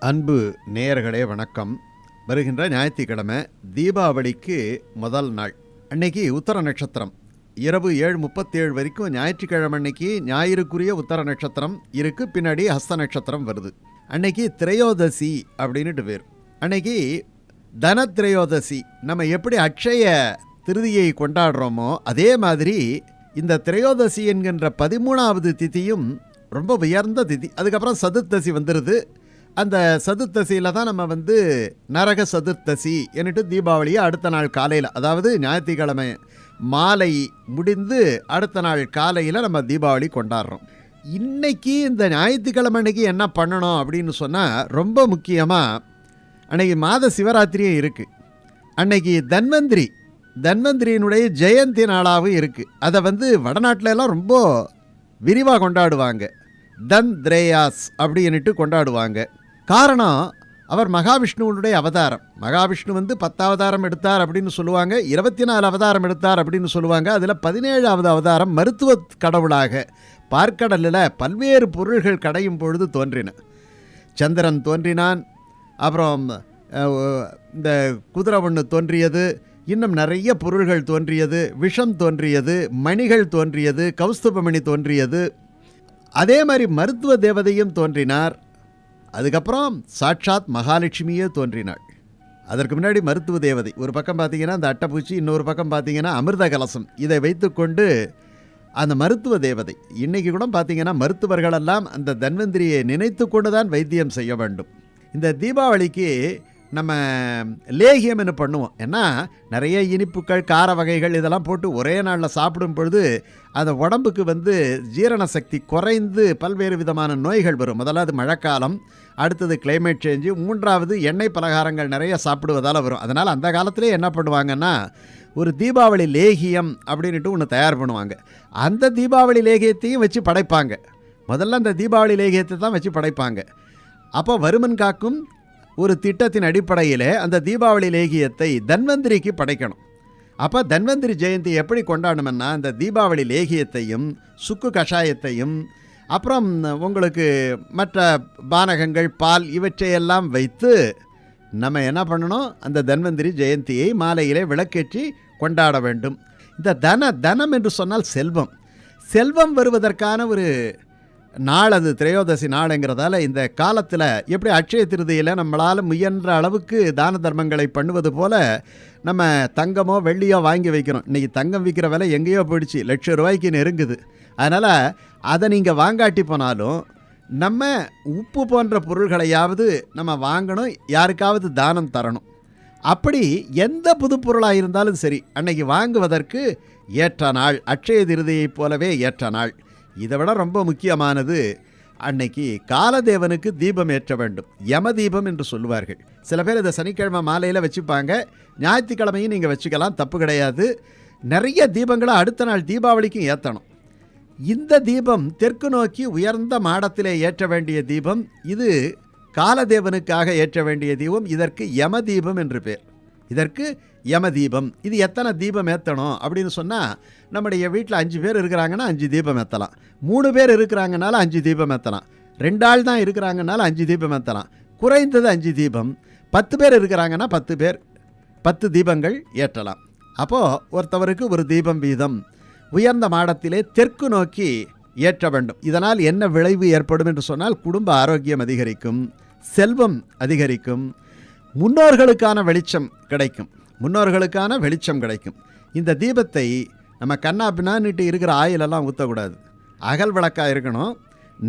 அன்பு நேயர்களே வணக்கம். வருகின்ற ஞாயிற்றுக்கிழமை தீபாவளிக்கு முதல் நாள். அன்னைக்கு உத்தர நட்சத்திரம். இரவு ஏழு முப்பத்தேழு வரைக்கும் ஞாயிற்றுக்கிழமை அன்னைக்கு ஞாயிறுக்குரிய உத்தர நட்சத்திரம் இருக்கு. பின்னாடி ஹஸ்த நட்சத்திரம் வருது. அன்னைக்கு திரையோதசி அப்படின்ட்டு பேர். அன்னைக்கு தனத்திரையோதசி நம்ம எப்படி அக்ஷய திருதியை கொண்டாடுறோமோ அதே மாதிரி இந்த திரையோதசி என்கின்ற பதிமூணாவது திதியும் ரொம்ப உயர்ந்த திதி. அதுக்கப்புறம் சதுர்த்தசி வந்துடுது அந்த சதுர்த்தசியில் தான் நம்ம வந்து நரக சதுர்த்தசி என்னட்டு தீபாவளியை அடுத்த நாள் காலையில் அதாவது ஞாயிற்றுக்கிழமை மாலை முடிந்து அடுத்த நாள் காலையில் நம்ம தீபாவளி கொண்டாடுறோம். இன்னைக்கு இந்த ஞாயிற்றுக்கிழமை அன்னைக்கு என்ன பண்ணணும் அப்படின்னு சொன்னால் ரொம்ப முக்கியமாக அன்னைக்கு மாத சிவராத்திரியும் இருக்குது அன்னைக்கு தன்வந்திரி தன்வந்திரியினுடைய ஜெயந்தி நாளாகவும் இருக்குது அதை வந்து வடநாட்டிலலாம் ரொம்ப விரிவாக கொண்டாடுவாங்க. தன் திரேயாஸ் அப்படின்னுட்டு கொண்டாடுவாங்க. காரணம் அவர் மகாவிஷ்ணுவனுடைய அவதாரம். மகாவிஷ்ணு வந்து பத்தாவதாரம் எடுத்தார் அப்படின்னு சொல்லுவாங்க இருபத்தி நாலு அவதாரம் எடுத்தார் அப்படின்னு சொல்லுவாங்க அதில் பதினேழாவது அவதாரம் மருத்துவ கடவுளாக பார்க்கடலில் பல்வேறு பொருள்கள் கடையும் பொழுது தோன்றின. சந்திரன் தோன்றினான் அப்புறம் இந்த குதிரை ஒன்று தோன்றியது இன்னும் நிறைய பொருள்கள் தோன்றியது விஷம் தோன்றியது மணிகள் தோன்றியது கௌஸ்துபமணி தோன்றியது. அதே மாதிரி மருத்துவ தேவதையும் தோன்றினார். அதுக்கப்புறம் சாட்சாத் மகாலட்சுமியே தோன்றினாள். அதற்கு முன்னாடி மருத்துவ தேவதை. ஒரு பக்கம் பார்த்தீங்கன்னா அந்த அட்டைப்பூச்சி இன்னொரு பக்கம் பார்த்தீங்கன்னா அமிர்த கலசம். இதை வைத்துக்கொண்டு அந்த மருத்துவ தேவதை இன்றைக்கி கூட பார்த்தீங்கன்னா மருத்துவர்களெல்லாம் அந்த தன்வந்திரியை நினைத்து கொண்டு தான் வைத்தியம் செய்ய வேண்டும். இந்த தீபாவளிக்கு நம்ம லேகியம் என்ன பண்ணுவோம்? ஏன்னா நிறைய இனிப்புகள் கார வகைகள் இதெல்லாம் போட்டு ஒரே நாளில் சாப்பிடும் பொழுது அந்த உடம்புக்கு வந்து ஜீரண சக்தி குறைந்து பல்வேறு விதமான நோய்கள் வரும். முதல்ல அது மழைக்காலம் அடுத்தது கிளைமேட் சேஞ்சு மூன்றாவது எண்ணெய் பலகாரங்கள் நிறைய சாப்பிடுவதால் வரும். அதனால் அந்த காலத்திலே என்ன பண்ணுவாங்கன்னா ஒரு தீபாவளி லேகியம் அப்படின்ட்டு ஒன்று தயார் பண்ணுவாங்க. அந்த தீபாவளி லேகியத்தையும் வச்சு படைப்பாங்க. முதல்ல அந்த தீபாவளி லேகியத்தை தான் வச்சு படைப்பாங்க. அப்போ வருமன் காக்கும் ஒரு திட்டத்தின் அடிப்படையில் அந்த தீபாவளி லேகியத்தை தன்வந்திரிக்கு படைக்கணும். அப்போ தன்வந்திரி ஜெயந்தி எப்படி கொண்டாடணும்னா அந்த தீபாவளி லேகியத்தையும் சுக்கு கஷாயத்தையும் அப்புறம் உங்களுக்கு மற்ற பானகங்கள் பால் இவற்றையெல்லாம் வைத்து நம்ம என்ன பண்ணணும்? அந்த தன்வந்திரி ஜெயந்தியை மாலையிலே விளக்கேற்றி கொண்டாட வேண்டும். இந்த தன தனம் என்று சொன்னால் செல்வம். செல்வம் வருவதற்கான ஒரு நாள் அது திரையோதசி நாளுங்கிறதால இந்த காலத்தில் எப்படி அட்சய திருதியில் நம்மளால் முயன்ற அளவுக்கு தான தர்மங்களை பண்ணுவது போல் நம்ம தங்கமோ வெள்ளியோ வாங்கி வைக்கிறோம். இன்றைக்கி தங்கம் விற்கிற விலை எங்கேயோ போயிடுச்சு. லட்சம் ரூபாய்க்கு நெருங்குது. அதனால் அதை நீங்கள் வாங்காட்டி போனாலும் நம்ம உப்பு போன்ற பொருள்களையாவது நம்ம வாங்கணும். யாருக்காவது தானம் தரணும். அப்படி எந்த புது பொருளாக இருந்தாலும் சரி அன்னைக்கு வாங்குவதற்கு ஏற்ற நாள் அட்சய திருதியைப் போலவே ஏற்ற நாள். இதை விட ரொம்ப முக்கியமானது அன்னைக்கு காலதேவனுக்கு தீபம் ஏற்ற வேண்டும். யம தீபம் என்று சொல்லுவார்கள். சில பேர் இதை சனிக்கிழமை மாலையில் வச்சுப்பாங்க. ஞாயிற்றுக்கிழமையும் நீங்கள் வச்சுக்கலாம் தப்பு கிடையாது. நிறைய தீபங்களை அடுத்த நாள் தீபாவளிக்கும் ஏற்றணும் இந்த தீபம் தெற்கு நோக்கி உயர்ந்த மாடத்திலே ஏற்ற வேண்டிய தீபம் இது காலதேவனுக்காக ஏற்ற வேண்டிய தீபம் இதற்கு யம தீபம் என்று பேர். இதற்கு யம தீபம் இது எத்தனை தீபம் ஏற்றணும் அப்படின்னு சொன்னால் நம்முடைய வீட்டில் அஞ்சு பேர் இருக்கிறாங்கன்னா அஞ்சு தீபம் ஏற்றலாம் மூணு பேர் இருக்கிறாங்கனால அஞ்சு தீபம் ஏற்றலாம் ரெண்டு ஆள் தான் இருக்கிறாங்கனால அஞ்சு தீபம் ஏற்றலாம் குறைந்தது அஞ்சு தீபம். பத்து பேர் இருக்கிறாங்கன்னா பத்து பேர் பத்து தீபங்கள் ஏற்றலாம். அப்போது ஒருத்தவருக்கு ஒரு தீபம் வீதம் உயர்ந்த மாடத்திலே தெற்கு நோக்கி ஏற்ற வேண்டும். இதனால் என்ன விளைவு ஏற்படும் என்று சொன்னால் குடும்ப ஆரோக்கியம் அதிகரிக்கும் செல்வம் அதிகரிக்கும் முன்னோர்களுக்கான வெளிச்சம் கிடைக்கும். முன்னோர்களுக்கான வெளிச்சம் கிடைக்கும். இந்த தீபத்தை நம்ம கண்ணா பின்னான்னுட்டு இருக்கிற ஆயிலெல்லாம் ஊற்றக்கூடாது அகல் விளக்காக இருக்கணும்.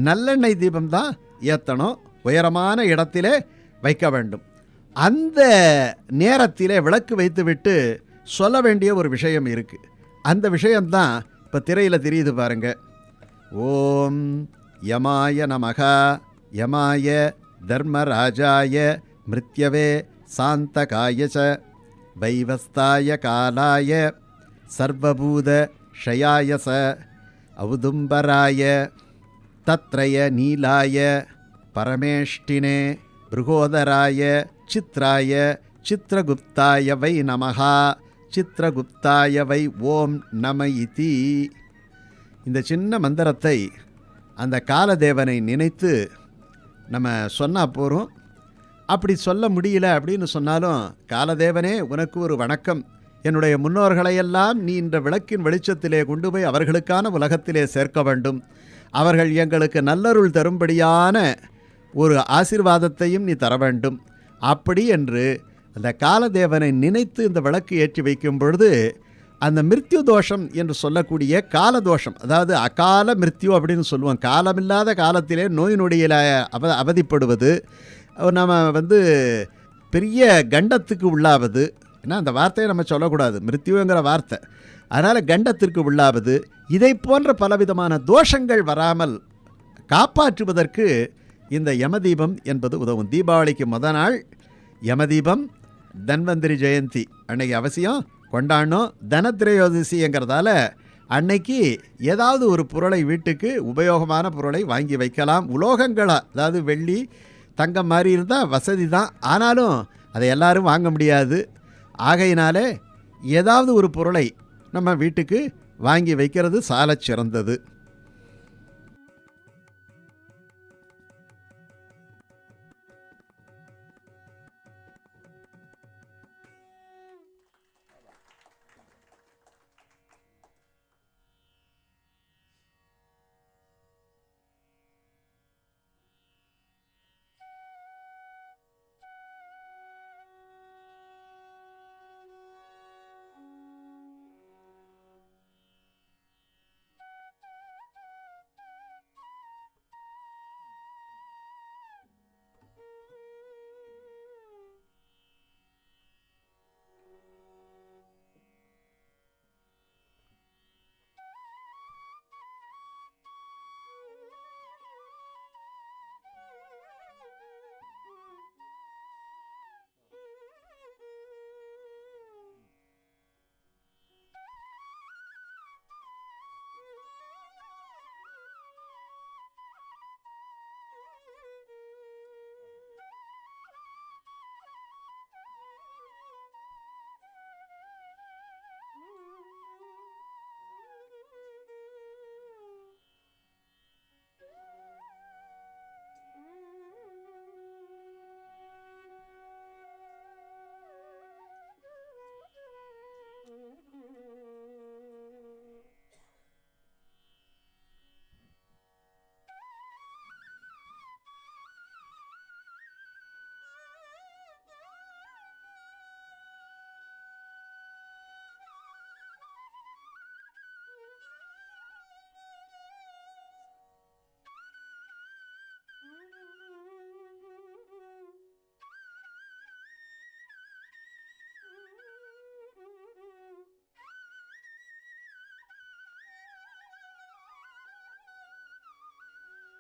நல்லெண்ணெய் தீபம் தான் ஏற்றணும் உயரமான இடத்திலே வைக்க வேண்டும். அந்த நேரத்திலே விளக்கு வைத்துவிட்டு சொல்ல வேண்டிய ஒரு விஷயம் இருக்குது அந்த விஷயம்தான் இப்போ திரையில் தெரியுது பாருங்க. ஓம் யமாய நமகா யமாய தர்மராஜாய மிருத்யவே சாந்தகாய ச வைவஸ்தாய காலாய சர்வபூத ஷயாய ச ஔதும்பராய தத்ரய நீலாய பரமேஷ்டினே பிருகோதராய சித்ராய சித்ரகுப்தாய வை நமகா சித்ரகுப்தாய வை ஓம் நம இதி இந்த சின்ன மந்திரத்தை அந்த காலதேவனை நினைத்து நம்ம சொன்னால் போகிறோம் அப்படி சொல்ல முடியல அப்படின்னு சொன்னாலும் காலதேவனே உனக்கு ஒரு வணக்கம். என்னுடைய முன்னோர்களையெல்லாம் நீ இந்த விளக்கின் வெளிச்சத்திலே கொண்டு போய் அவர்களுக்கான உலகத்திலே சேர்க்க வேண்டும். அவர்கள் எங்களுக்கு நல்லருள் தரும்படியான ஒரு ஆசீர்வாதத்தையும் நீ தர வேண்டும். அப்படி என்று அந்த காலதேவனை நினைத்து இந்த விளக்கு ஏற்றி வைக்கும் பொழுது அந்த மிருத்யு தோஷம் என்று சொல்லக்கூடிய கால தோஷம் அதாவது அகால மிருத்யு அப்படின்னு சொல்லுவோம். காலமில்லாத காலத்திலே நோய் நொடியில் அவ அவதிப்படுவது நம்ம வந்து பெரிய கண்டத்துக்கு உள்ளாவது ஏன்னா அந்த வார்த்தையை நம்ம சொல்லக்கூடாது மிருத்யுங்கிற வார்த்தை. அதனால் கண்டத்திற்கு உள்ளாவது இதை போன்ற பலவிதமான தோஷங்கள் வராமல் காப்பாற்றுவதற்கு இந்த யமதீபம் என்பது உதவும். தீபாவளிக்கு முத நாள் யமதீபம் தன்வந்திரி ஜெயந்தி அன்னைக்கு அவசியம். கொண்டாடணும் தனத்திரையோதிசிங்கிறதால அன்னைக்கு ஏதாவது ஒரு பொருளை வீட்டுக்கு உபயோகமான பொருளை வாங்கி வைக்கலாம். உலோகங்களை அதாவது வெள்ளி தங்கம் மாதிரி இருந்தால் வசதி தான். ஆனாலும் அதை எல்லாரும் வாங்க முடியாது. ஆகையினாலே ஏதாவது ஒரு பொருளை நம்ம வீட்டுக்கு வாங்கி வைக்கிறது சாலச் சிறந்தது.